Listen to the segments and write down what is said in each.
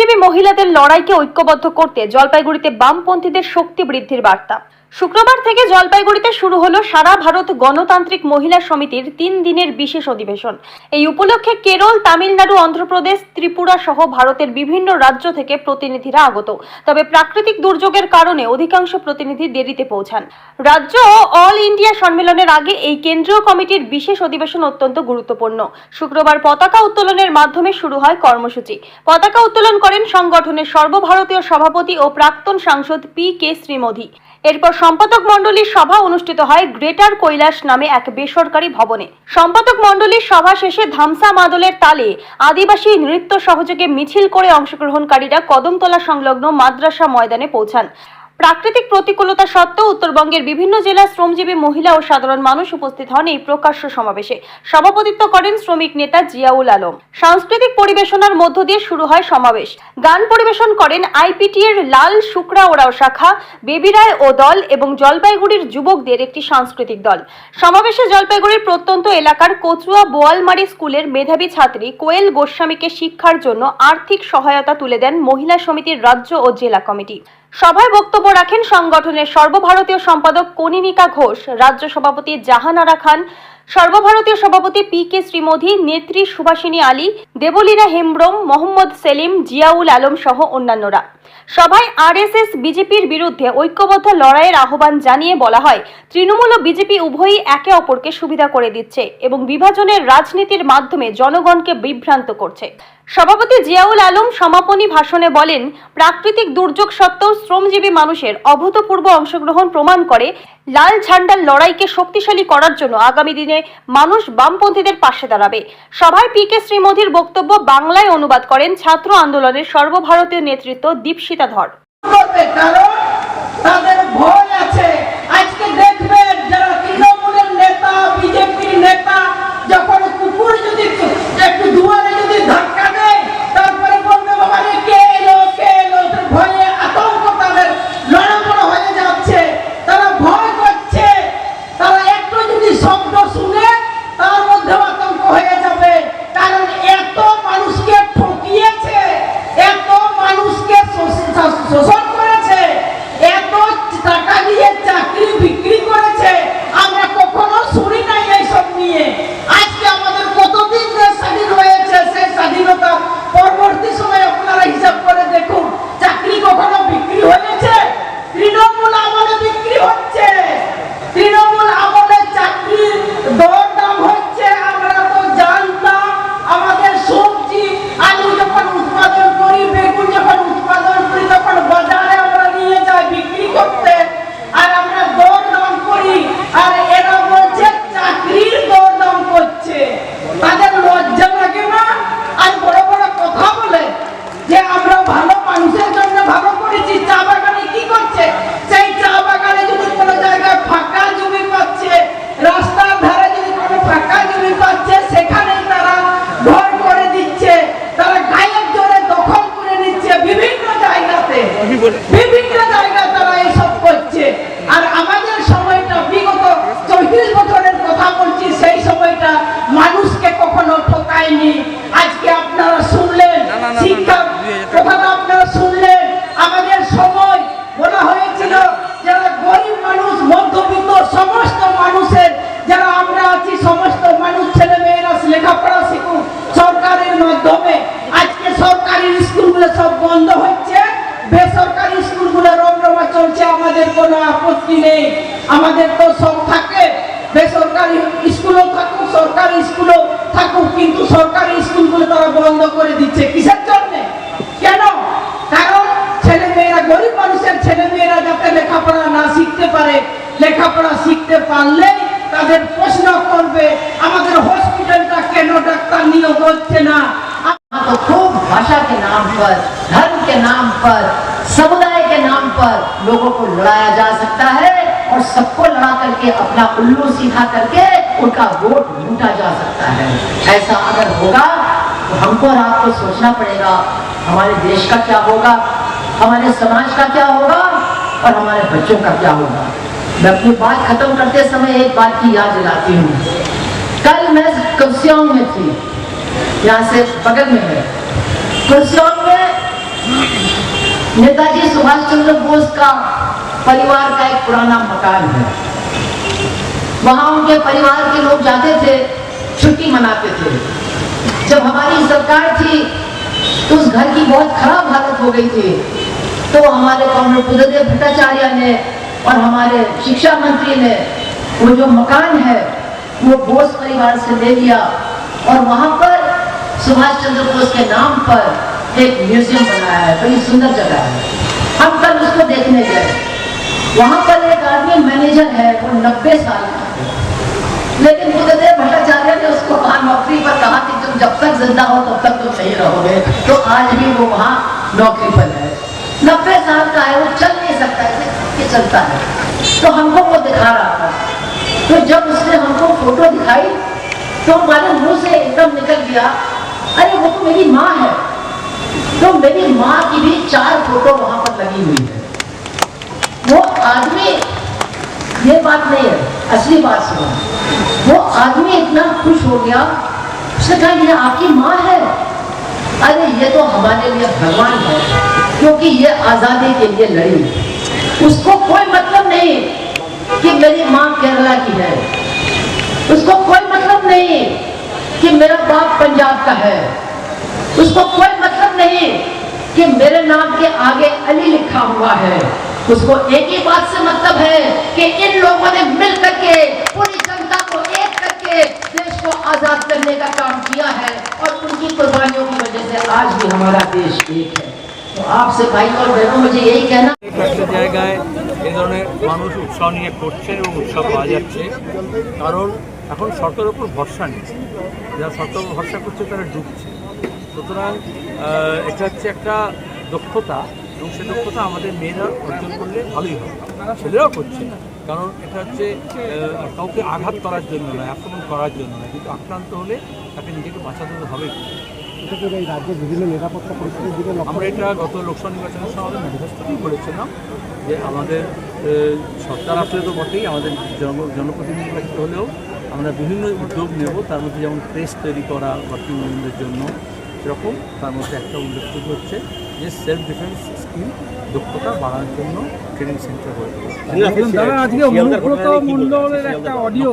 শ্রমজীবী মহিলাদের লড়াইকে ঐক্যবদ্ধ করতে জলপাইগুড়িতে বামপন্থীদের শক্তি বৃদ্ধির বার্তা। শুক্রবার থেকে জলপাইগুড়িতে শুরু হলো সারা ভারত গণতান্ত্রিক মহিলা সমিতির তিন দিনের বিশেষ অধিবেশন। এই উপলক্ষে কেরল, তামিলনাড়ু, অন্ধ্রপ্রদেশ, ত্রিপুরা সহ ভারতের বিভিন্ন রাজ্য থেকে প্রতিনিধিরা আগত। তবে প্রাকৃতিক দুর্যোগের কারণে অধিকাংশ প্রতিনিধি দেরিতে পৌঁছান। রাজ্য ও অল ইন্ডিয়া সম্মেলনের আগে এই কেন্দ্রীয় কমিটির বিশেষ অধিবেশন অত্যন্ত গুরুত্বপূর্ণ। শুক্রবার পতাকা উত্তোলনের মাধ্যমে শুরু হয় কর্মসূচি। পতাকা উত্তোলন করেন সংগঠনের সর্বভারতীয় সভাপতি ও প্রাক্তন সাংসদ পি কে শ্রীমোদী। এরপর সম্পাদক মণ্ডলীর সভা অনুষ্ঠিত হয় গ্রেটার কৈলাস নামে এক বেসরকারি ভবনে। সম্পাদক মণ্ডলীর সভা শেষে ধামসা মাদলের তালে আদিবাসী নৃত্য সহযোগে মিছিল করে অংশগ্রহণকারীরা কদমতলা সংলগ্ন মাদ্রাসা ময়দানে পৌঁছান। প্রাকৃতিক প্রতিকূলতা সত্ত্বেও উত্তরবঙ্গের বিভিন্ন জেলার শ্রমজীবী মহিলা ও সাধারণ মানুষ উপস্থিত হন এই প্রকাশ্য সমাবেশে। সভাপতিত্ব করেন শ্রমিক নেতা জিয়াউল আলম। সাংস্কৃতিক পরিবেশনার মধ্য দিয়ে শুরু হয় সমাবেশ। গান পরিবেশন করেন আইপিটি এর লাল শুক্রা ওরাও শাখা, বেবি রায় ও দল এবং জলপাইগুড়ির যুবকদের একটি সাংস্কৃতিক দল। সমাবেশে জলপাইগুড়ির প্রত্যন্ত এলাকার কচুয়া বোয়ালমারি স্কুলের মেধাবী ছাত্রী কোয়েল গোস্বামীকে শিক্ষার জন্য আর্থিক সহায়তা তুলে দেন মহিলা সমিতির রাজ্য ও জেলা কমিটি। সভায় বক্তব্য রাখেন সংগঠনের সর্বভারতীয় সম্পাদক কনিনিকা ঘোষ রাজ্য সভাপতি জাহানারা খান সর্বভারতীয় সভাপতি পি কে শ্রীমোদী, নেত্রী সুভাষিনী আলী দেবলীনা হেমব্রম, মোহাম্মদ সেলিম, জিয়াউল আলম সহ অন্যান্যরা। সভায় আরএসএস, বিজেপির বিরুদ্ধে ঐক্যবদ্ধ লড়াইয়ের আহ্বান জানিয়ে বলা হয়, তৃণমূল ও বিজেপি উভয়ই একে অপরকে সুবিধা করে দিচ্ছে এবং বিভাজনের রাজনীতির মাধ্যমে জনগণকে বিভ্রান্ত করছে। সভাপতি জিয়াউল আলম সমাপনী ভাষণে বলেন, প্রাকৃতিক দুর্যোগ সত্ত্বেও শ্রমজীবী মানুষের অভূতপূর্ব অংশগ্রহণ প্রমাণ করে লাল ঝান্ডার লড়াইকে শক্তিশালী করার জন্য আগামী দিনে মানুষ বামপন্থীদের পাশে দাঁড়াবে। সভায় পি কে শ্রীমোদীর বক্তব্য বাংলায় অনুবাদ করেন ছাত্র আন্দোলনের সর্বভারতীয় নেতৃত্ব দীপশিতা ধর। তাদের ভয় আছে। বন্ধ হচ্ছে। বেসরকারি স্কুলগুলো রমরমা চলছে, আমাদের কোনো আপত্তি নেই। আমাদের তো সব থাকে। বেসরকারি স্কুলও থাকুক, সরকারি স্কুলও থাকুক, কিন্তু সরকারি স্কুলগুলো তারা বন্ধ করে দিচ্ছে। কিসের জন্য? কেন? কারণ ছেলে মেয়েরা গরিব মানুষের ছেলে মেয়েরা যাতে লেখাপড়া না শিখতে পারে, লেখাপড়া শিখতে পারলে তাদের প্রশ্ন করবে, আমাদের হসপিটালটা কেন ডাক্তার নিয়োগ হচ্ছে না? भाषा के नाम पर, धर्म के नाम पर, समुदाय के नाम पर लोगों को लड़ाया जा सकता है और सबको लड़ा करके, अपना उल्लू सीधा करके उनका वोट लूटा जा सकता है। ऐसा अगर होगा तो हमको और आपको सोचना पड़ेगा, हमारे देश का क्या होगा, हमारे समाज का क्या होगा और हमारे बच्चों का क्या होगा। मैं अपनी बात खत्म करते समय एक बात की याद दिलाती हूँ। कल मैं कुर्सियों में थी, यहाँ से बगल में है। नेताजी सुभाष चंद्र बोस का परिवार का एक पुराना मकान है। वहाँ उनके परिवार के लोग जाते थे, छुट्टी मनाते थे। जब हमारी सरकार थी तो उस घर की बहुत खराब हालत हो गई थी। तो हमारे कॉमरेड बुद्धदेव भट्टाचार्य ने और हमारे शिक्षा मंत्री ने वो जो मकान है, वो बोस परिवार से ले लिया और वहाँ पर सुभाष चंद्र बोस के नाम पर एक म्यूज़ियम बनाया है, बड़ी सुंदर जगह है। हम कल उसको देखने गए। वहाँ पर एक आदमी मैनेजर है, वो नब्बे साल का लेकिन बुद्धदेव भट्टाचार्य ने उसको वहाँ नौकरी पर कहा कि तुम जब तक ज़िंदा हो, तब तक तुम नहीं रहोगे। तो आज भी वो वहाँ नौकरी पर है। नब्बे साल का है, वो चल नहीं सकता ऐसे चलता है। तो हमको वो दिखा रहा था। तो जब उसने हमको फ़ोटो दिखाई तो हमारे मुँह से एकदम निकल गया अरे वो तो मेरी माँ है। तो मेरी माँ की भी चार फ़ोटो वहाँ पर लगी हुई है। वो आदमी, ये बात नहीं है, असली बात सुनो। वो आदमी इतना खुश हो गया, उसने कहा, ये आपकी माँ है? अरे ये तो हमारे लिए भगवान है, क्योंकि ये आज़ादी के लिए लड़ी। उसको कोई मतलब नहीं कि मेरी माँ केरला की है। उसको कोई मतलब नहीं कि मेरा बाप पंजाब का है उसको कोई मतलब नहीं कि मेरे नाम के आगे अली लिखा हुआ है उसको एक ही बात से मतलब है कि इन लोगों ने मिल करके पूरी जनता को एक करके देश को आजाद करने का काम किया है और उनकी कुर्बानियों की वजह से आज भी हमारा देश एक है तो आपसे भाई और बहनों मुझे यही कहना একটা জায়গায় এই ধরনের মানুষ উৎসাহ নিয়ে করছে এবং উৎসাহ পাওয়া যাচ্ছে কারণ এখন সরকারের উপর ভরসা নেই। যারা সরকার ভরসা করছে তারা ডুবছে। সুতরাং এটা হচ্ছে একটা দক্ষতা এবং সে দক্ষতা আমাদের মেয়েরা অর্জন করলে ভালোই হবে। ছেলেরাও করছে কারণ এটা হচ্ছে কাউকে আঘাত করার জন্য নয় আক্রমণ করার জন্য নয়। কিন্তু আক্রান্ত হলে তাকে নিজেকে বাঁচাতে হবে রাজ্যের বিভিন্ন নিরাপত্তা পরিস্থিতির দিকে আমরা এটা গত লোকসভা নির্বাচনের সময় আমাদের ম্যানিফেস্টোতেই বলেছিলাম যে আমাদের সরকার আসলে তো বটেই আমাদের জন জনপ্রতিনিধি হলেও আমরা বিভিন্ন উদ্যোগ নেব। তার মধ্যে যেমন প্রেস তৈরি করা ওয়ার্কিং উইমেনদের জন্য সেরকম তার মধ্যে একটা উল্লেখযোগ্য হচ্ছে যে সেলফ ডিফেন্স স্কিল দক্ষতা বাড়ানোর জন্য ট্রেনিং সেন্টার হয়ে দাদা আজকে একটা অডিও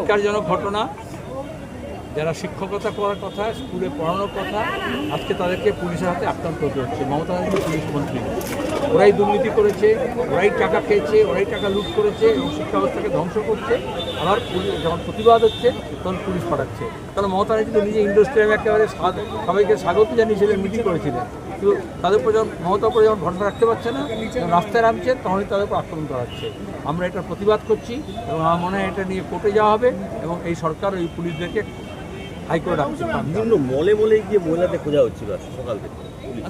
ঘটনা। যারা শিক্ষকতা করার কথা, স্কুলে পড়ানোর কথা, আজকে তাদেরকে পুলিশের হাতে আক্রান্ত হতে হচ্ছে। মমতা ব্যানার্জি পুলিশ মন্ত্রী। ওরাই দুর্নীতি করেছে, ওরাই টাকা খেয়েছে, ওরাই টাকা লুট করেছে এবং শিক্ষা ব্যবস্থাকে ধ্বংস করছে। আবার যখন প্রতিবাদ হচ্ছে, তখন পুলিশ পাঠাচ্ছে। কারণ মমতা ব্যানার্জি তো নিজে ইন্ডোর স্টেডিয়ামে একেবারে সবাইকে স্বাগত জানিয়েছিলেন মিটিং করেছিলেন। কিন্তু তাদের উপর যখন, মমতার উপর যখন ভরসা রাখতে পারছে না রাস্তায় নামছে, তখনই তাদের উপর আক্রমণ করা হচ্ছে আমরা এটা প্রতিবাদ করছি এবং আমার মনে হয় এটা নিয়ে কোর্টে যাওয়া হবে এবং এই সরকার ওই পুলিশদেরকে হাইকোর্টে বিভিন্ন মলে মলে গিয়ে মহিলাদের খোঁজা হচ্ছিল সকাল থেকে।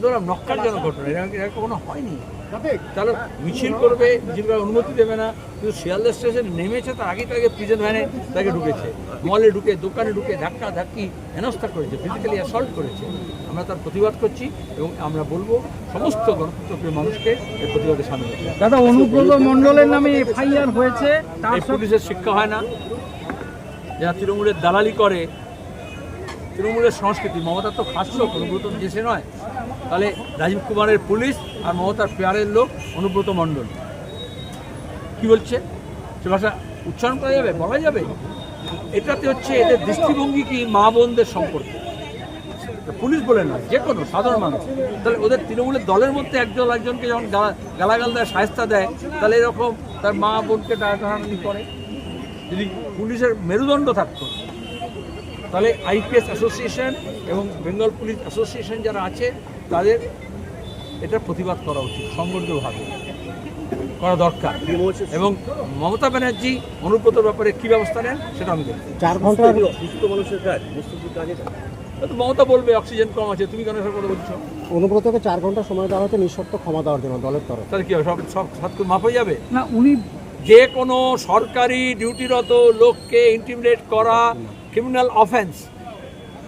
ধরো নক্কারজনক ঘটনা। এরকম এরকম কখনো হয়নি। তাহলে মিছিল করবে মিছিল করার অনুমতি দেবে না কিন্তু শিয়ালদা স্টেশন নেমেছে তার আগে তাকে প্রিজন ভ্যানে তাকে ঢুকেছে। মলে ঢুকে দোকানে ঢুকে ধাক্কা ধাক্কি হেনস্থা করেছে ফিজিক্যালি অ্যাসল্ট করেছে। আমরা তার প্রতিবাদ করছি এবং আমরা বলব সমস্ত গণতন্ত্রের মানুষকে এই প্রতিবাদে সামিল হতে। দাদা অনুব্রত মন্ডলের নামে এফআইআর হয়েছে তার পুলিশের শিক্ষা হয় না। যারা তৃণমূলের দালালি করে তৃণমূলের সংস্কৃতি মমতার তো খাস লোক, অনুব্রত দেশে নয়। তাহলে রাজীব কুমারের পুলিশ আর মমতার পেয়ারের লোক অনুব্রত মণ্ডল। কি বলছে? সে ভাষা উচ্চারণ করা যাবে? বলা যাবে? এটাতে হচ্ছে এদের দৃষ্টিভঙ্গি কি মা বোনদের সম্পর্কে? পুলিশ বলে না, যে কোনো সাধারণ মানুষ। তাহলে ওদের তৃণমূলের দলের মধ্যে একজন একজনকে যখন গালাগাল দেয় সাহেস্তা দেয়, তাহলে এরকম তার মা বোনকে টানাটানি করে। যদি পুলিশের মেরুদণ্ড থাকতো তাহলে আইপিএস অ্যাসোসিয়েশন এবং বেঙ্গল পুলিশ অ্যাসোসিয়েশন যারা আছে তাদের এটা প্রতিবাদ করা উচিত সংগঠিতভাবে করা দরকার। এবং মমতা ব্যানার্জি অনুব্রতর ব্যাপারে কী ব্যবস্থা নেন সেটা আমি দেখব। চার ঘণ্টা এটি অসুস্থ মানুষের কাজ মমতা বলবে অক্সিজেন কম আছে তুমি কেন সব কথা বলছো। অনুব্রতকে চার ঘণ্টা সময় দেওয়া হচ্ছে নিঃশর্ত ক্ষমা দেওয়ার জন্য দলের তরফ তাহলে কি সব সব সাত মাপ হয়ে যাবে? না উনি যে কোনো সরকারি ডিউটিরত লোককে ইন্টিমিডেট করা ক্রিমিনাল অফেন্স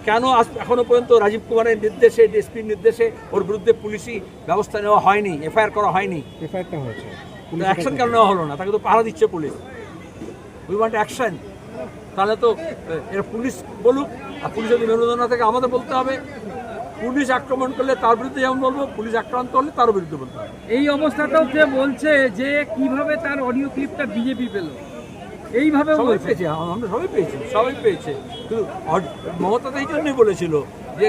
কেন আজ এখনও পর্যন্ত রাজীব কুমারের নির্দেশে ডিএসপির নির্দেশে ওর বিরুদ্ধে পুলিশি ব্যবস্থা নেওয়া হয়নি এফআইআর করা হয়নি? এফআইআরটা হয়েছে। অ্যাকশন কেন নেওয়া হলো না? তাকে তো পাহারা দিচ্ছে পুলিশ। উই ওয়ান্ট অ্যাকশন তাহলে তো এর পুলিশ বলুক আর পুলিশ যদি মেরুদণ্ড না থাকে আমাদের বলতে হবে। পুলিশ আক্রমণ করলে তার বিরুদ্ধে যেমন বলব পুলিশ আক্রান্ত হলে তার বিরুদ্ধে বলব এই অবস্থাতেও যে বলছে যে কীভাবে তার অডিও ক্লিপটা বিজেপি পেল। এইভাবে সবাই পেয়েছে। আমরা সবাই পেয়েছি। সবাই পেয়েছে। কিন্তু মমতা তো এই জন্যই বলেছিল যে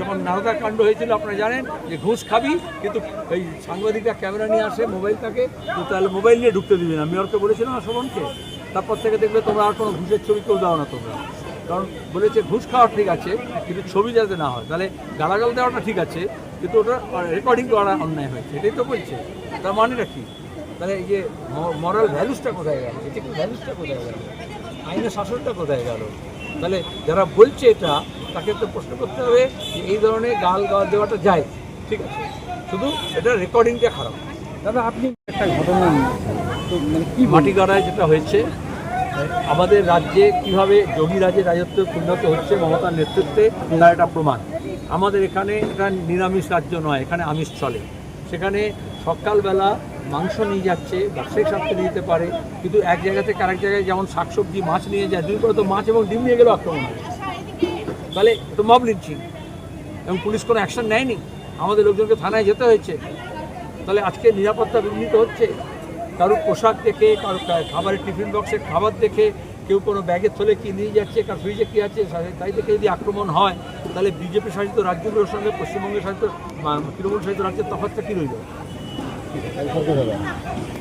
যখন নারদা কাণ্ড হয়েছিল আপনারা জানেন যে ঘুষ খাবি কিন্তু এই সাংবাদিকরা ক্যামেরা নিয়ে আসে মোবাইল থাকে তো তাহলে মোবাইল নিয়ে ঢুকতে দিবে না। মেয়রকে বলেছিল না শোভনকে? তারপর থেকে দেখবে তোমরা আর কোনো ঘুষের ছবি কেউ দাও না তোমরা। কারণ বলেছে ঘুষ খাওয়া ঠিক আছে কিন্তু ছবি যাতে না হয়। তাহলে গালাগাল দেওয়াটা ঠিক আছে কিন্তু ওটা রেকর্ডিং করা অন্যায় হয়েছে। এটাই তো বলছে। তার মানেটা কি? তাহলে এই যে মরাল ভ্যালুসটা কোথায় গেল? এটিকে ভ্যালুসটা কোথায় গেল? আইনের শাসনটা কোথায় গেল? তাহলে যারা বলছে এটা, তাকে তো প্রশ্ন করতে হবে যে এই ধরনের গাল গাল দেওয়াটা যায়। ঠিক আছে? শুধু এটা রেকর্ডিংটা খারাপ। দাদা, আপনি একটা ঘটনা। তো মানে কি? মাটিগাড়ায় যেটা হয়েছে আমাদের রাজ্যে কীভাবে যোগী রাজ্যে রাজত্ব উন্নত হচ্ছে মমতার নেতৃত্বে, তার এটা প্রমাণ। আমাদের এখানে এটা নিরামিষ রাজ্য নয়, এখানে আমিষ চলে। সেখানে সকালবেলা মাংস নিয়ে যাচ্ছে ব্যবসায়িক স্বার্থে নিয়ে যেতে পারে। কিন্তু এক জায়গা থেকে আরেক জায়গায় যেমন শাকসবজি, মাছ নিয়ে যায়, দুই করে তো মাছ এবং ডিম নিয়ে গেলেও আক্রমণ হয়। তাহলে তো মব লিঞ্চিং এবং পুলিশ কোনো অ্যাকশন নেয়নি? আমাদের লোকজনকে থানায় যেতে হয়েছে। তাহলে আজকে নিরাপত্তা বিঘ্নিত হচ্ছে? কারোর পোশাক দেখে, কারও খাবারের টিফিন বক্সের খাবার দেখে, কেউ কোনো ব্যাগের থলে কি নিয়ে যাচ্ছে, কার ফ্রিজে কী আছে তাই দেখে যদি আক্রমণ হয়, তাহলে বিজেপি শাসিত রাজ্যগুলোর সঙ্গে পশ্চিমবঙ্গের শাসিত তৃণমূল শাসিত রাজ্যের তফাৎটা কী রইল? 还是靠这个的。